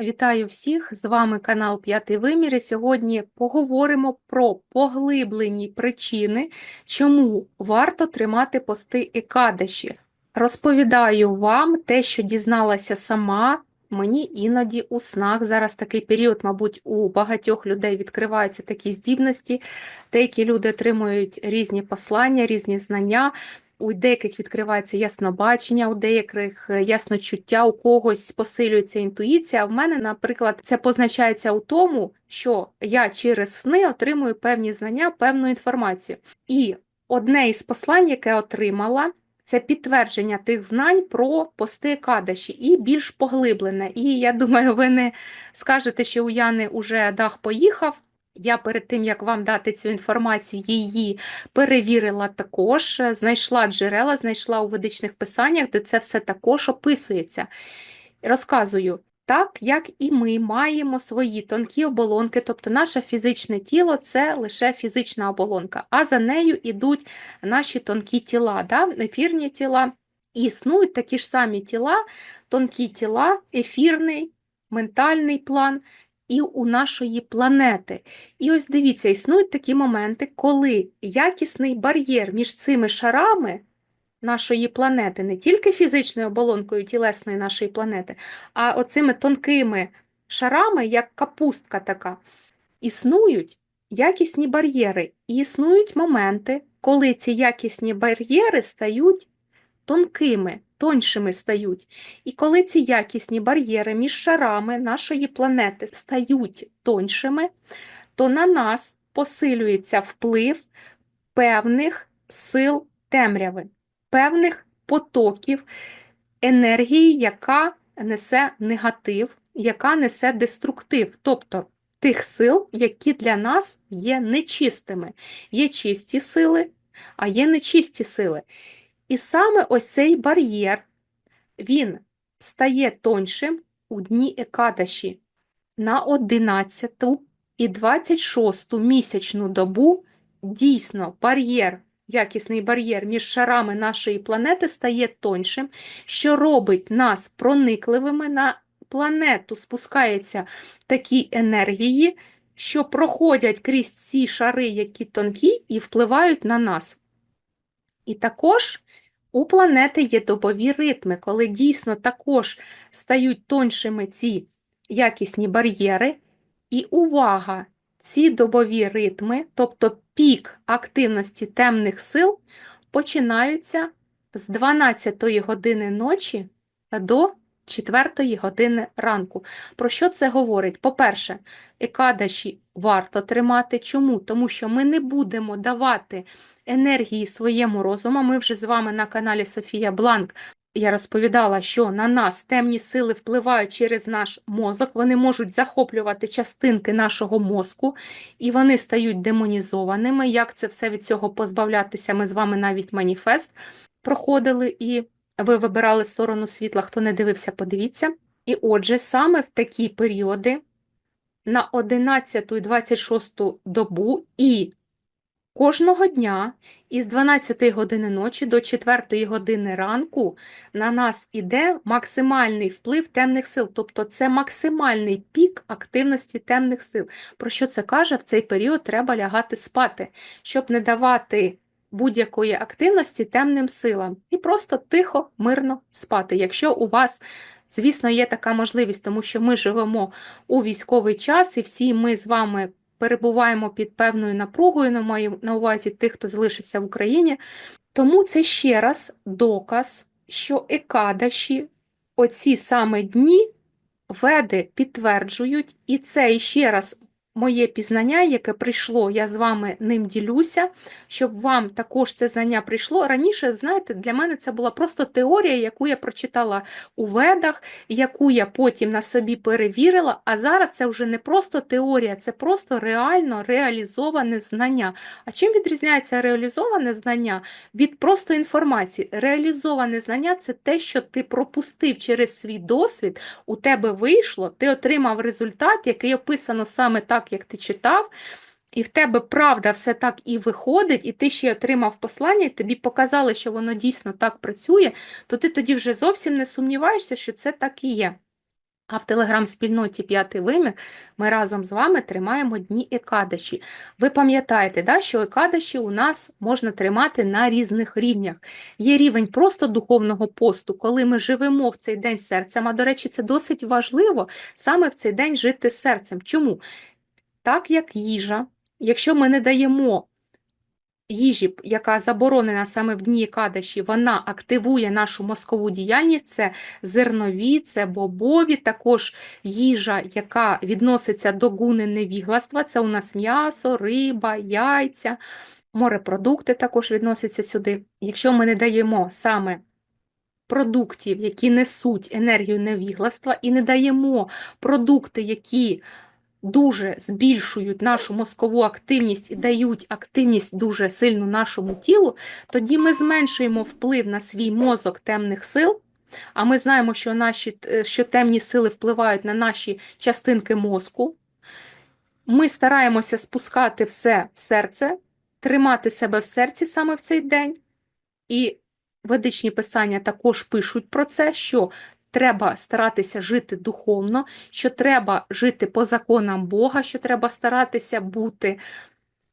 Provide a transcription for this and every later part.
Вітаю всіх! З вами канал П'ятий Вимір. І сьогодні поговоримо про поглиблені причини, чому варто тримати пости Екадаші. Розповідаю вам те, що дізналася сама. Мені іноді у снах зараз такий період, мабуть, у багатьох людей відкриваються такі здібності. Деякі люди отримують різні послання, різні знання. У деяких відкривається яснобачення, у деяких е, ясночуття, у когось посилюється інтуїція. А в мене, наприклад, це позначається у тому, що я через сни отримую певні знання, певну інформацію. І одне із послань, яке отримала, це підтвердження тих знань про пости Кадаші і більш поглиблене. І я думаю, ви не скажете, що у Яни уже дах поїхав. Я перед тим, як вам дати цю інформацію, її перевірила також, е, знайшла джерела, знайшла у ведичних писаннях, де це все також описується. Розказую, так як і ми маємо свої тонкі оболонки, тобто наше фізичне тіло це лише фізична оболонка, а за нею йдуть наші тонкі тіла, да? ефірні тіла. Існують такі ж самі тіла, тонкі тіла, ефірний, ментальний план і у нашої планети. І ось дивіться, існують такі моменти, коли якісний бар'єр між цими шарами нашої планети, не тільки фізичною оболонкою тілесної нашої планети, а оцими тонкими шарами, як капустка така, існують якісні бар'єри. І існують моменти, коли ці якісні бар'єри стають тонкими, тоншими стають. І коли ці якісні бар'єри між шарами нашої планети стають тоншими, то на нас посилюється вплив певних сил темряви, певних потоків енергії, яка несе негатив, яка несе деструктив, тобто тих сил, які для нас є нечистими. Є чисті сили, а є нечисті сили. І саме ось цей бар'єр, він стає тоншим у дні Екадаші на 11 і 26 місячну добу дійсно бар'єр, якісний бар'єр між шарами нашої планети стає тоншим, що робить нас проникливими на планету, спускаються такі енергії, що проходять крізь ці шари, які тонкі, і впливають на нас. І також у планети є добові ритми, коли дійсно також стають тоншими ці якісні бар'єри. І увага, ці добові ритми, тобто пік активності темних сил, починаються з 12 години ночі до 4 години ранку. Про що це говорить? По-перше, екадаші варто тримати. Чому? Тому що ми не будемо давати енергії своєму розуму. Ми вже з вами на каналі Софія Бланк. Я розповідала, що на нас темні сили впливають через наш мозок, вони можуть захоплювати частинки нашого мозку, і вони стають демонізованими. Як це все від цього позбавлятися? Ми з вами навіть маніфест проходили, і ви вибирали сторону світла, хто не дивився, подивіться. І отже, саме в такі періоди на 11 і 26 добу і Кожного дня із 12 години ночі до 4 години ранку на нас іде максимальний вплив темних сил, тобто це максимальний пік активності темних сил. Про що це каже? В цей період треба лягати спати, щоб не давати будь-якої активності темним силам і просто тихо, мирно спати. Якщо у вас Звісно, є така можливість, тому що ми живемо у військовий час, і всі ми з вами перебуваємо під певною напругою, на маю на увазі тих, хто залишився в Україні. Тому це ще раз доказ, що екадаші, оці саме дні, веди підтверджують, і це ще раз моє пізнання, яке прийшло, я з вами ним ділюся, щоб вам також це знання прийшло. Раніше, знаєте, для мене це була просто теорія, яку я прочитала у ведах, яку я потім на собі перевірила. А зараз це вже не просто теорія, це просто реально реалізоване знання. А чим відрізняється реалізоване знання від просто інформації? Реалізоване знання це те, що ти пропустив через свій досвід, у тебе вийшло, ти отримав результат, який описано саме так так, як ти читав, і в тебе правда все так і виходить, і ти ще отримав послання, і тобі показали, що воно дійсно так працює, то ти тоді вже зовсім не сумніваєшся, що це так і є. А в телеграм-спільноті П'ятий вимір ми разом з вами тримаємо дні екадаші. Ви пам'ятаєте, да, що екадаші у нас можна тримати на різних рівнях. Є рівень просто духовного посту, коли ми живемо в цей день серцем. А до речі, це досить важливо саме в цей день жити серцем. Чому? Так як їжа, якщо ми не даємо їжі, яка заборонена саме в дні кадаші, вона активує нашу мозкову діяльність, це зернові, це бобові, також їжа, яка відноситься до гуни невігластва, це у нас м'ясо, риба, яйця, морепродукти також відносяться сюди. Якщо ми не даємо саме продуктів, які несуть енергію невігластва, і не даємо продукти, які дуже збільшують нашу мозкову активність і дають активність дуже сильну нашому тілу, тоді ми зменшуємо вплив на свій мозок темних сил. А ми знаємо, що наші, е, що темні сили впливають на наші частинки мозку. Ми стараємося спускати все в серце, тримати себе в серці саме в цей день. І ведичні писання також пишуть про це, що треба старатися жити духовно, що треба жити по законам Бога, що треба старатися бути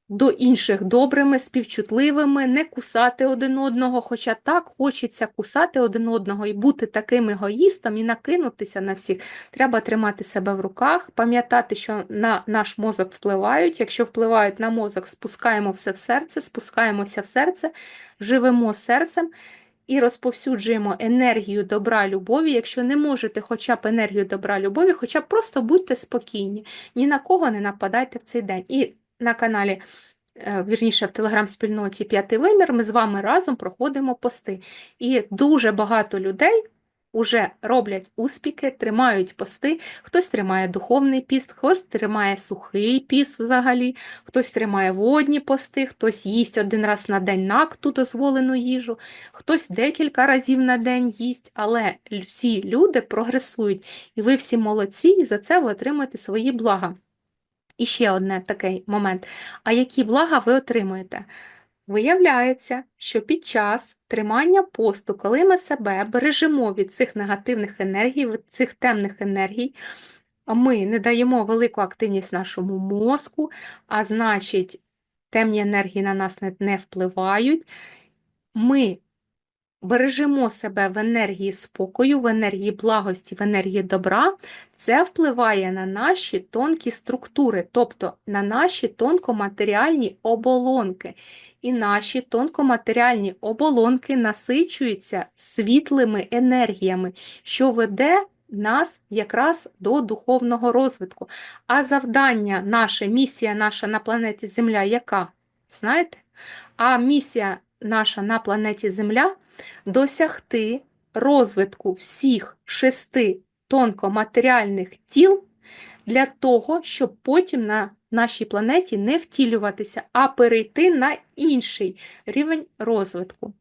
до інших добрими, співчутливими, не кусати один одного, хоча так хочеться кусати один одного і бути таким егоїстом і накинутися на всіх. Треба тримати себе в руках, пам'ятати, що на наш мозок впливають. Якщо впливають на мозок, спускаємо все в серце, спускаємося в серце, живемо серцем і розповсюджуємо енергію добра, любові. Якщо не можете хоча б енергію добра, любові, хоча б просто будьте спокійні, ні на кого не нападайте в цей день. І на каналі, е, вірніше, в телеграм-спільноті П'ятий вимір ми з вами разом проходимо пости. І дуже багато людей уже роблять успіхи, тримають пости, хтось тримає духовний піст, хтось тримає сухий піст взагалі, хтось тримає водні пости, хтось їсть один раз на день накту дозволену їжу, хтось декілька разів на день їсть, але всі люди прогресують, і ви всі молодці, і за це ви отримуєте свої блага. І ще одне такий момент. А які блага ви отримуєте? Виявляється, що під час тримання посту, коли ми себе бережемо від цих негативних енергій, від цих темних енергій, ми не даємо велику активність нашому мозку, а значить, темні енергії на нас не, не впливають. Ми бережемо себе в енергії спокою, в енергії благості, в енергії добра, це впливає на наші тонкі структури, тобто на наші тонкоматеріальні оболонки. І наші тонкоматеріальні оболонки насичуються світлими енергіями, що веде нас якраз до духовного розвитку. А завдання, наша місія наша на планеті Земля яка? Знаєте? А місія наша на планеті Земля досягти розвитку всіх шести тонкоматеріальних тіл для того, щоб потім на нашій планеті не втілюватися, а перейти на інший рівень розвитку.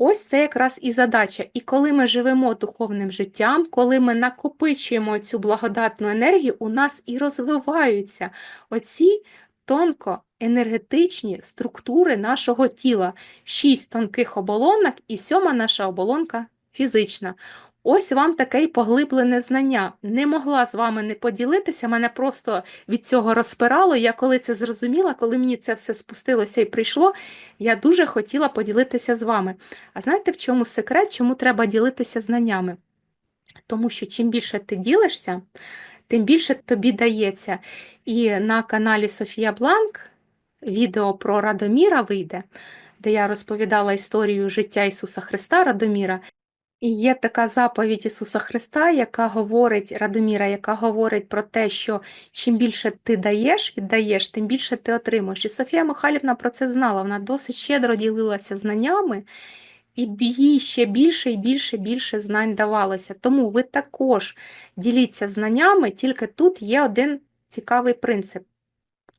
Ось це якраз і задача. І коли ми живемо духовним життям, коли ми накопичуємо цю благодатну енергію, у нас і розвиваються оці тонко енергетичні структури нашого тіла, шість тонких оболонок і сьома наша оболонка фізична. Ось вам таке поглиблене знання. Не могла з вами не поділитися, мене просто від цього розпирало. Я коли це зрозуміла, коли мені це все спустилося і прийшло, я дуже хотіла поділитися з вами. А знаєте, в чому секрет, чому треба ділитися знаннями? Тому що чим більше ти ділишся, тим більше тобі дається. І на каналі Софія Бланк відео про Радоміра вийде, де я розповідала історію життя Ісуса Христа Радоміра. І є така заповідь Ісуса Христа, яка говорить Радоміра, яка говорить про те, що чим більше ти даєш, віддаєш, тим більше ти отримуєш. І Софія Михайлівна про це знала. Вона досить щедро ділилася знаннями, і їй ще більше і більше більше знань давалося. Тому ви також діліться знаннями, тільки тут є один цікавий принцип.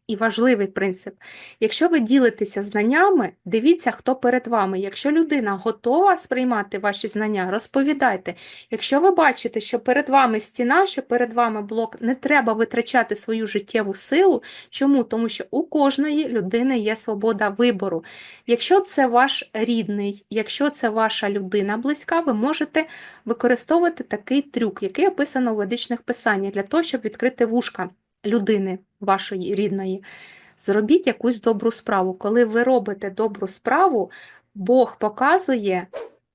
І важливий принцип. Якщо ви ділитеся знаннями, дивіться, хто перед вами. Якщо людина готова сприймати ваші знання, розповідайте. Якщо ви бачите, що перед вами стіна, що перед вами блок, не треба витрачати свою життєву силу. Чому? Тому що у кожної людини є свобода вибору. Якщо це ваш рідний, якщо це ваша людина близька, ви можете використовувати такий трюк, який описано у ведичних писаннях, для того, щоб відкрити вушка людини вашої рідної. Зробіть якусь добру справу. Коли ви робите добру справу, Бог показує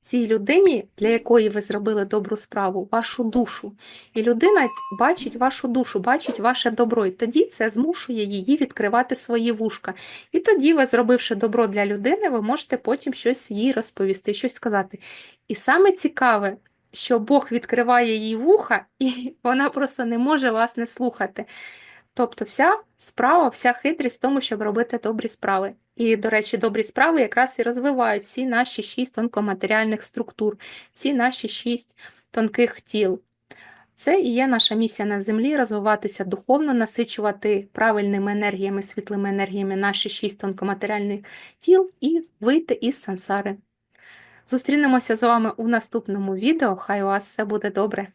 цій людині, для якої ви зробили добру справу, вашу душу. І людина бачить вашу душу, бачить ваше добро. І тоді це змушує її відкривати свої вушка. І тоді, ви, зробивши добро для людини, ви можете потім щось їй розповісти, щось сказати. І саме цікаве, що Бог відкриває їй вуха, і вона просто не може вас не слухати. Тобто вся справа, вся хитрість в тому, щоб робити добрі справи. І, до речі, добрі справи якраз і розвивають всі наші шість тонкоматеріальних структур, всі наші шість тонких тіл. Це і є наша місія на землі розвиватися духовно, насичувати правильними енергіями, світлими енергіями наші шість тонкоматеріальних тіл і вийти із сансари. Зустрінемося з вами у наступному відео. Хай у вас все буде добре!